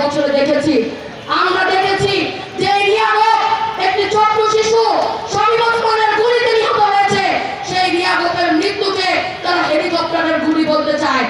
বছরে দেখেছি। আমরা দেখেছি যে রিয়াবত একটি ছোট্ট শিশু শনিবৎসরের গুলিতে নিহত হয়েছে। সেই রিয়াবতের মৃত্যুকে তারা হেলিকপ্টারের গুলি বলতে চায়।